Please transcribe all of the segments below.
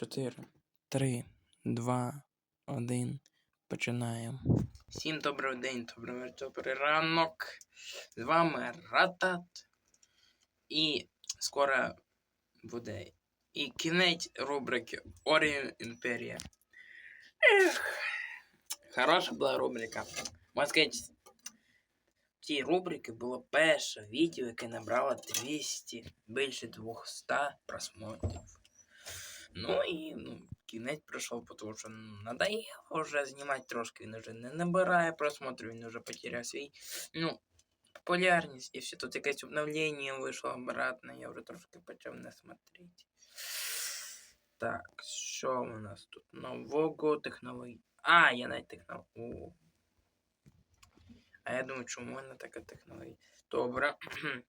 4, 3, 2, 1. Починаємо. Всім добрий день, добрий, добрий ранок. З вами Ратат. І скоро буде і кінець рубрики Орієн Імперія. Ех, хороша була рубрика. Можна в цій рубриці було перше відео, яке набрало 200, більше 200 просмотрів. Ну і ну, кінець пройшов, тому що ну, надоело вже знімати трошки, він вже не набирає просмотрів, він вже потеряв свій, ну, популярність і все. Тут якесь обновлення вийшло обратно, я вже трошки почав не смотрети. Так, що у нас тут? Нового технології. А, я навіть технологію. А я думаю, чому в мене така технологія? Добре.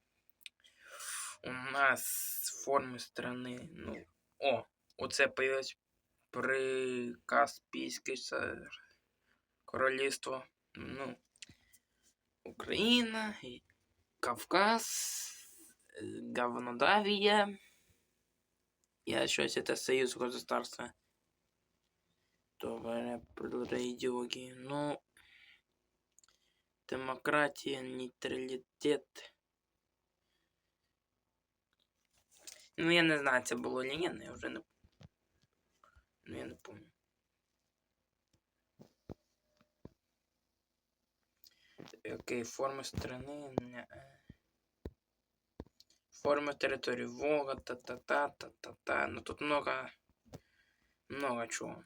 У нас форми страни. Ну. О, оце появилось при Каспійське са- королівство. Ну. Україна, Кавказ, е, Говнодавія. Я щось це Союз государства. Добре, про ідеології. Ну. Демократия, нейтралитет. Ну, я не знаю, це було чи ні, я вже не. Ну, я не пам'ятаю. Окей, форма страны. Форма территории. Волга, та-та-та, та-та-та. Ну тут много. Много чего.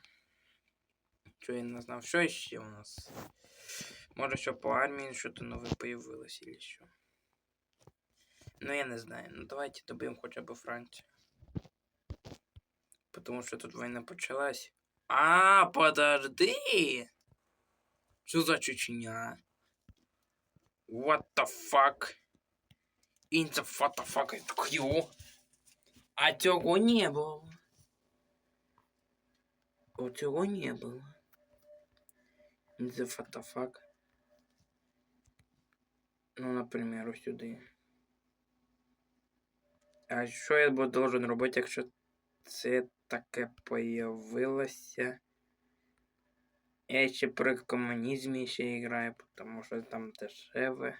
Чего я не знал. Что еще у нас? Може, що по армії щось нове появилось или що. Ну, я не знаю. Ну, давайте доб'ємо хоча б Францію. Потому що тут війна почалась. А, подожди! Що за Чечня? What the fuck? In the what the fuck is Q? А цього не було. О, цього не було. In the what the fuck? Ну, ось сюди. А що я должен робити, якщо це таке появилося? Я ще при комунізмі ще граю, тому що там дешеве.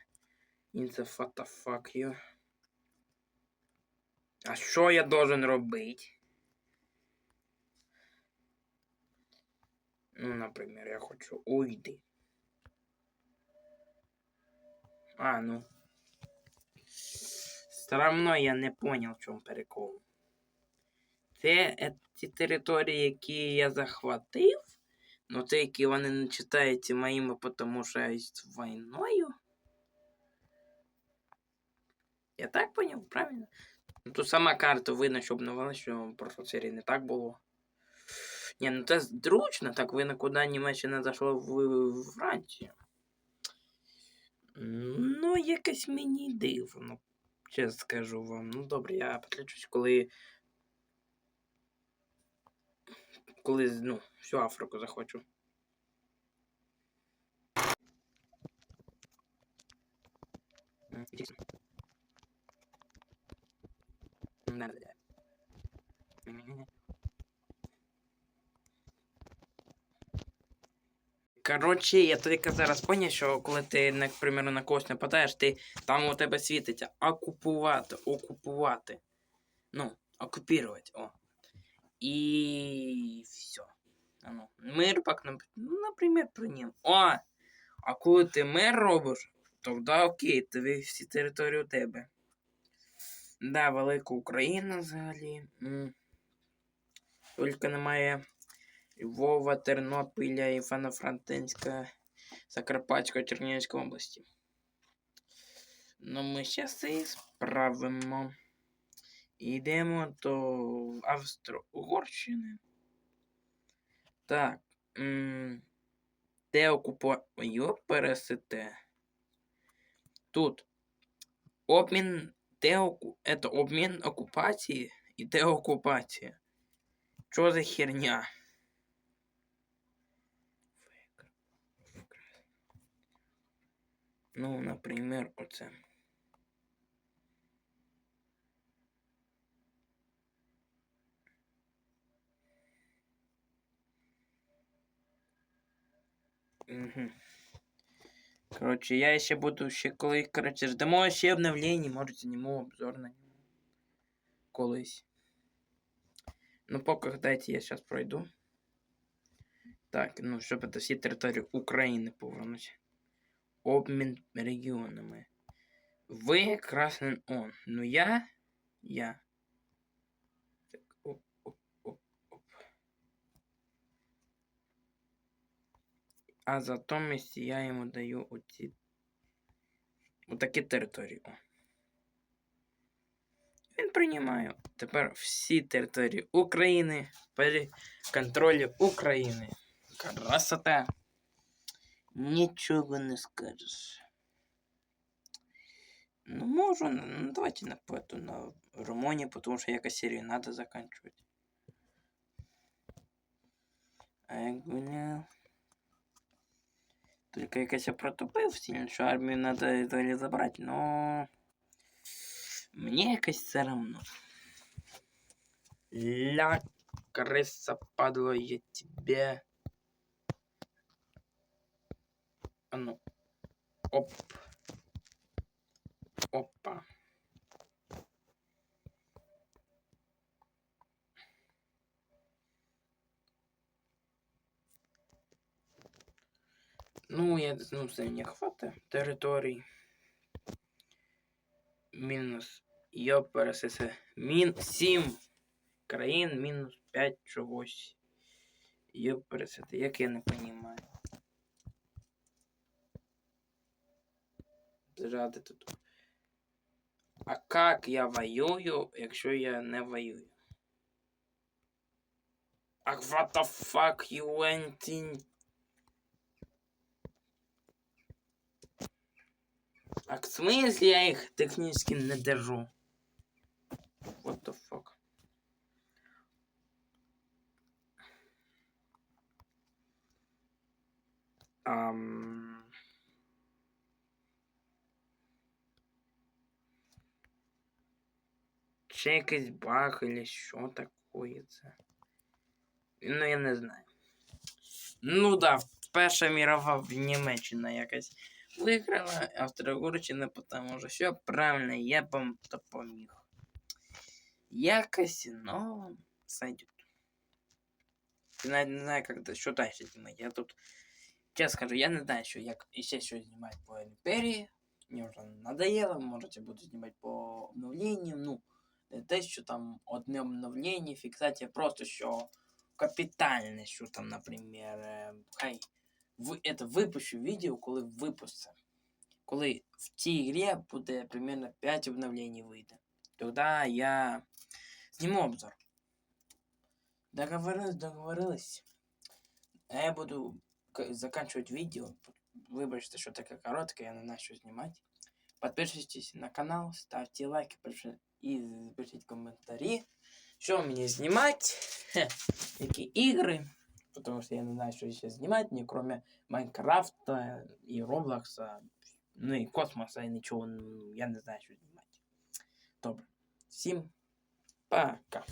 Fuck you. А що я должен робити? Ну, наприклад, я хочу уйти. А, ну. Все равно я не понял, в чому прикол. Це е, ті території, які я захватив. Ну, це які вони не читаються моїми, тому що я з війною. Я так поняв, правильно? Ну, тут сама карта видно, що обновила, що в прошлій серії не так було. Ні, ну це зручно, так видно, куди Німеччина зайшла в, в Францію. Ну, якось мені дивно, чесно скажу вам. Ну, добре, я підключусь, коли. Коли, ну, всю Африку захочу. Коротше, я тільки зараз поняв, що коли ти, наприклад, на когось нападаєш, ти там у тебе світиться окупувати, окупувати. Ну, окупувати, о. І все. А ну, мир пак, ну, наприклад, прийняв. О! А коли ти мир робиш, тоді окей, тобі всі території у тебе. Да, велика Україна взагалі. Тільки немає Львова, Тернопіля, Івано-Франківська, Закарпатська, Чернігівська області. Ну, ми зараз це справимо. Йдемо до Австро-Угорщини. Так. Де окупацію пересите? Тут. Обмін. Де оку... Это обмін окупації і деокупація. Що за херня? Ну, например, оце. Коротше, я ще буду ще коли, коротше, ждемо ще обновлення, може зніму обзор на нього. Колись. Ну, поки дайте я зараз пройду. Так, ну, щоб это всі території України повернуть. Обмін регіонами. Ви красний он. Ну я. Я. А затомість я йому даю оці. Отакі території. Він приймає тепер всі території України при контролі України. Красота. Нічого не скажеш. Ну, можу, ну, давайте на эту, на Румунии, потому что якось серию надо заканчивать. А Только якось я протупив сильно, що армію надо далі забрати, но... Мне якось все равно. Ля, крыса, падла, я тебе... А ну. Оп. Опа. Ну, я ну, це не хватає територій. Мінус. Я пересесе. Мін 7 країн, мінус 5 чогось. Я пересете. Як я не розумію. Зради тут. А как я воюю, якщо я не воюю? А what the fuck you went in? А в смысле я их технически не держу? What the fuck? Ам... Ще якийсь баг или що такое це? Ну, я не знаю. Ну да, Перша мірова Німеччина якась виграла, Австро-Угорщина, тому що все правильно, я б вам допоміг. Якось, но сойдет. Я навіть не знаю, как, що далі знімати. Я тут, чесно скажу, я не знаю, що як ще що знімати по Імперії. Мені вже надоело, можете буду знімати по обновленням, ну, не те, що там одне обновлення, фіксація, просто що капітальне, що там, наприклад, е, хай ви, это, випущу відео, коли випуститься. Коли в цій грі буде примерно 5 обновлений вийде. Тоді я зніму обзор. Договорились, договорились. А я буду к- заканчивать видео. Вибачте, що таке коротке, я не знаю, що знімати. Подписывайтесь на канал, ставьте лайки пиши- и пишите комментарии. Что мне снимать? Хе, Какие игры? Потому что я не знаю, что еще снимать, не кроме Майнкрафта и Роблокса, ну и космоса, и ничего, ну, я не знаю, что снимать. Добре. Всем пока.